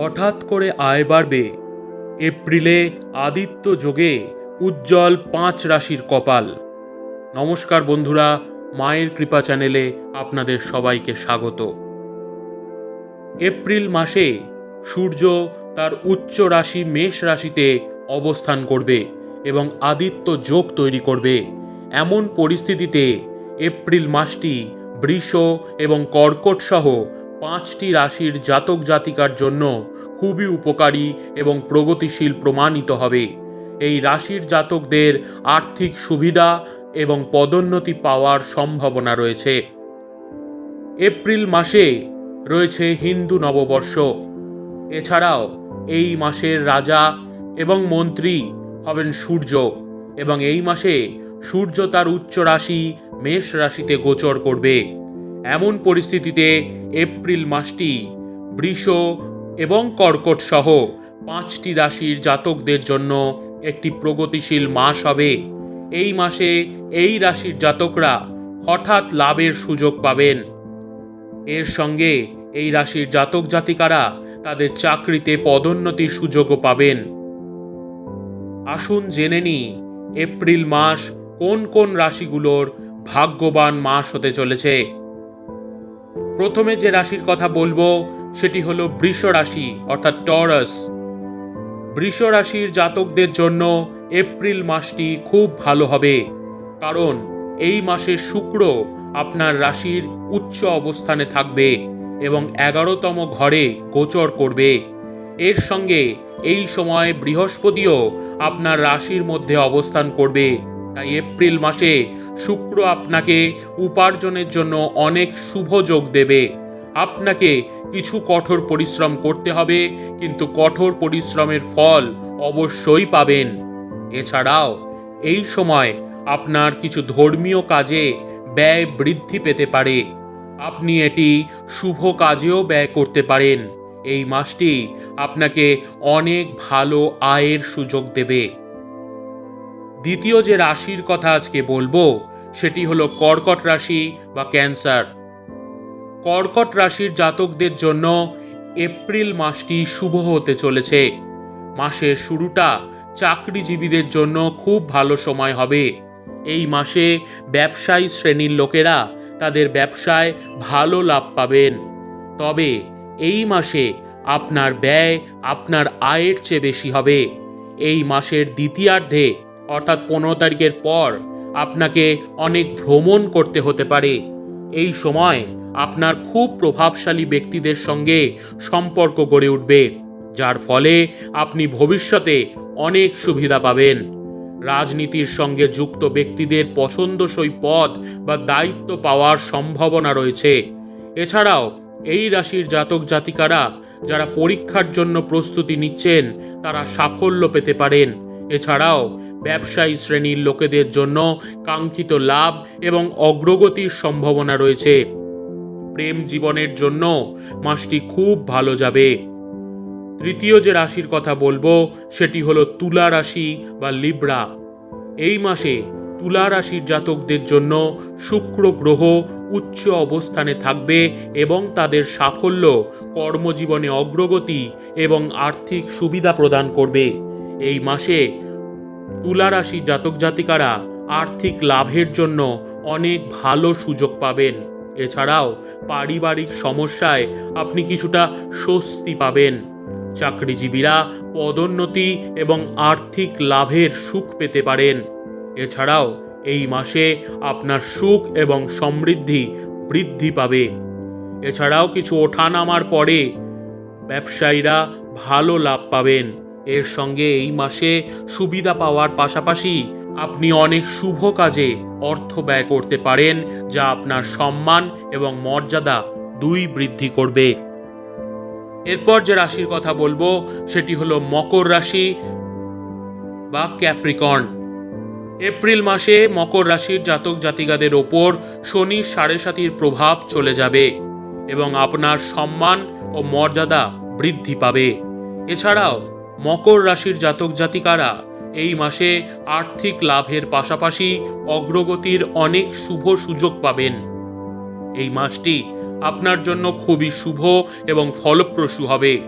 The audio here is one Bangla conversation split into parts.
হঠাৎ করে আয় বাড়বে। এপ্রিলে আদিত্য যোগে উজ্জ্বল পাঁচ রাশির কপাল। নমস্কার বন্ধুরা, মায়ের কৃপা চ্যানেলে আপনাদের সবাইকে স্বাগত। এপ্রিল মাসে সূর্য তার উচ্চ রাশি মেষ রাশিতে অবস্থান করবে এবং আদিত্য যোগ তৈরি করবে। এমন পরিস্থিতিতে এপ্রিল মাসটি বৃষ এবং কর্কট সহ পাঁচটি রাশির জাতক জাতিকার জন্য খুবই উপকারী এবং প্রগতিশীল প্রমাণিত হবে। এই রাশির জাতকদের আর্থিক সুবিধা এবং পদোন্নতি পাওয়ার সম্ভাবনা রয়েছে। এপ্রিল মাসে রয়েছে হিন্দু নববর্ষ। এছাড়াও এই মাসের রাজা এবং মন্ত্রী হবেন সূর্য এবং এই মাসে সূর্য তার উচ্চ রাশি, মেষ রাশিতে গোচর করবে। এমন পরিস্থিতিতে এপ্রিল মাসটি বৃষ এবং কর্কট সহ পাঁচটি রাশির জাতকদের জন্য একটি প্রগতিশীল মাস হবে। এই মাসে এই রাশির জাতকরা হঠাৎ লাভের সুযোগ পাবেন। এর সঙ্গে এই রাশির জাতক জাতিকারা তাদের চাকরিতে পদোন্নতির সুযোগও পাবেন। আসুন জেনে নিই এপ্রিল মাস কোন কোন রাশিগুলোর ভাগ্যবান মাস হতে চলেছে? প্রথমে যে রাশির কথা বলব, সেটি হলো বৃষ রাশি, অর্থাৎ টরাস। বৃষ রাশির জাতকদের জন্য এপ্রিল মাসটি খুব ভালো হবে, কারণ এই মাসে শুক্র আপনার রাশির উচ্চ অবস্থানে থাকবে এবং এগারোতম ঘরে গোচর করবে। এর সঙ্গে এই সময় বৃহস্পতিও আপনার রাশির মধ্যে অবস্থান করবে, তাই এপ্রিল মাসে শুক্র আপনাকে উপার্জনের জন্য অনেক শুভ যোগ দেবে। আপনাকে কিছু কঠোর পরিশ্রম করতে হবে, কিন্তু কঠোর পরিশ্রমের ফল অবশ্যই পাবেন। এছাড়াও, এই সময় আপনার কিছু ধর্মীয় কাজে ব্যয় বৃদ্ধি পেতে পারে। আপনি এটি শুভ কাজেও ব্যয় করতে পারেন। এই মাসটি আপনাকে অনেক ভালো আয়ের সুযোগ দেবে। দ্বিতীয় যে রাশির কথা আজকে বলব, সেটি হলো কর্কট রাশি বা ক্যান্সার। কর্কট রাশির জাতকদের জন্য এপ্রিল মাসটি শুভ হতে চলেছে। মাসের শুরুটা চাকরিজীবীদের জন্য খুব ভালো সময় হবে। এই মাসে ব্যবসায়ী শ্রেণির লোকেরা তাদের ব্যবসায় ভালো লাভ পাবেন। তবে এই মাসে আপনার ব্যয় আপনার আয়ের চেয়ে বেশি হবে। এই মাসের দ্বিতীয়ার্ধে অর্থাৎ পনেরো তারিখের পর আপনাকে অনেক ভ্রমণ করতে হতে পারে। এই সময় আপনার খুব প্রভাবশালী ব্যক্তিদের সঙ্গে সম্পর্ক গড়ে উঠবে, যার ফলে আপনি ভবিষ্যতে অনেক সুবিধা পাবেন। রাজনীতির সঙ্গে যুক্ত ব্যক্তিদের পছন্দসই পদ বা দায়িত্ব পাওয়ার সম্ভাবনা রয়েছে। এছাড়াও, এই রাশির জাতক জাতিকারা যারা পরীক্ষার জন্য প্রস্তুতি নিচ্ছেন, তারা সাফল্য পেতে পারেন। এছাড়াও ব্যবসায়ী শ্রেণির লোকেদের জন্য কাঙ্ক্ষিত লাভ এবং অগ্রগতির সম্ভাবনা রয়েছে। প্রেম জীবনের জন্য মাসটি খুব ভালো যাবে। তৃতীয় যে রাশির কথা বলব, সেটি হলো তুলা রাশি বা লিব্রা। এই মাসে তুলা রাশির জাতকদের জন্য শুক্র গ্রহ উচ্চ অবস্থানে থাকবে এবং তাদের সাফল্য, কর্মজীবনে অগ্রগতি এবং আর্থিক সুবিধা প্রদান করবে। এই মাসে তুলা রাশির জাতক জাতিকারা আর্থিক লাভের জন্য অনেক ভালো সুযোগ পাবেন। এছাড়াও পারিবারিক সমস্যায় আপনি কিছুটা স্বস্তি পাবেন। চাকরিজীবীরা পদোন্নতি এবং আর্থিক লাভের সুখ পেতে পারেন। এছাড়াও এই মাসে আপনার সুখ এবং সমৃদ্ধি বৃদ্ধি পাবে। এছাড়াও কিছু ওঠানামার পরে ব্যবসায়ীরা ভালো লাভ পাবেন। এর সঙ্গে এই মাসে সুবিধা পাওয়ার পাশাপাশি আপনি অনেক শুভ কাজে অর্থ ব্যয় করতে পারেন, যা আপনার সম্মান এবং মর্যাদা দুই বৃদ্ধি করবে। এরপর যে রাশির কথা বলব, সেটি হলো মকর রাশি বা ক্যাপ্রিকর্ন। এপ্রিল মাসে মকর রাশির জাতক জাতিকাদের ওপর শনি সাড়ে সাতির প্রভাব চলে যাবে এবং আপনার সম্মান ও মর্যাদা বৃদ্ধি পাবে। এছাড়াও মকর রাশির জাতক জাতিকারা এই মাসে আর্থিক লাভের পাশাপাশি অগ্রগতির অনেক শুভ সুযোগ পাবেন। এই মাসটি আপনার জন্য খুবই শুভ এবং ফলপ্রসূ হবে।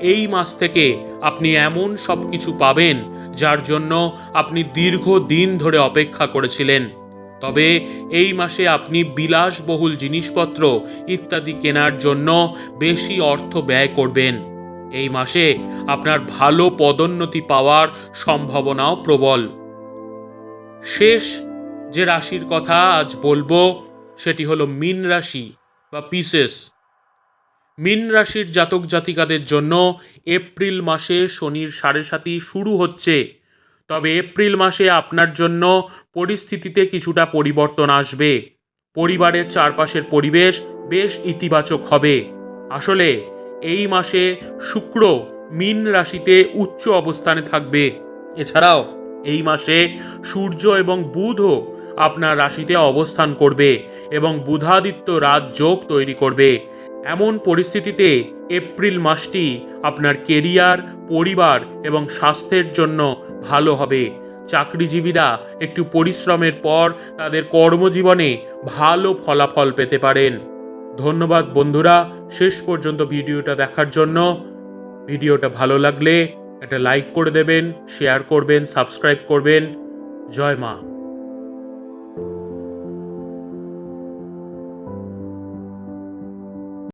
এই মাস থেকে আপনি এমন সব কিছু পাবেন যার জন্য আপনি দীর্ঘ দিন ধরে অপেক্ষা করেছিলেন। তবে এই মাসে আপনি বিলাসবহুল জিনিসপত্র ইত্যাদি কেনার জন্য বেশি অর্থ ব্যয় করবেন। এই মাসে আপনার ভালো পদোন্নতি পাওয়ার সম্ভাবনাও প্রবল। শেষ যে রাশির কথা আজ বলব, সেটি হলো মিন রাশি বা পিসেস মিন রাশির জাতক জাতিকাদের জন্য এপ্রিল মাসে শনির সাড়ে সাতি শুরু হচ্ছে। তবে এপ্রিল মাসে আপনার জন্য পরিস্থিতিতে কিছুটা পরিবর্তন আসবে। পরিবারের চারপাশের পরিবেশ বেশ ইতিবাচক হবে। আসলে এই মাসে শুক্র মীন রাশিতে উচ্চ অবস্থানে থাকবে। এছাড়াও এই মাসে সূর্য এবং বুধও আপনার রাশিতে অবস্থান করবে এবং বুধাদিত্য রাত যোগ তৈরি করবে। এমন পরিস্থিতিতে এপ্রিল মাসটি আপনার কেরিয়ার, পরিবার এবং স্বাস্থ্যের জন্য ভালো হবে। চাকরিজীবীরা একটু পরিশ্রমের পর তাদের কর্মজীবনে ভালো ফলাফল পেতে পারেন। ধন্যবাদ বন্ধুরা শেষ পর্যন্ত ভিডিওটা দেখার জন্য ভিডিওটা ভালো লাগলে একটা লাইক করে দেবেন শেয়ার করবেন সাবস্ক্রাইব করবেন। জয় মা।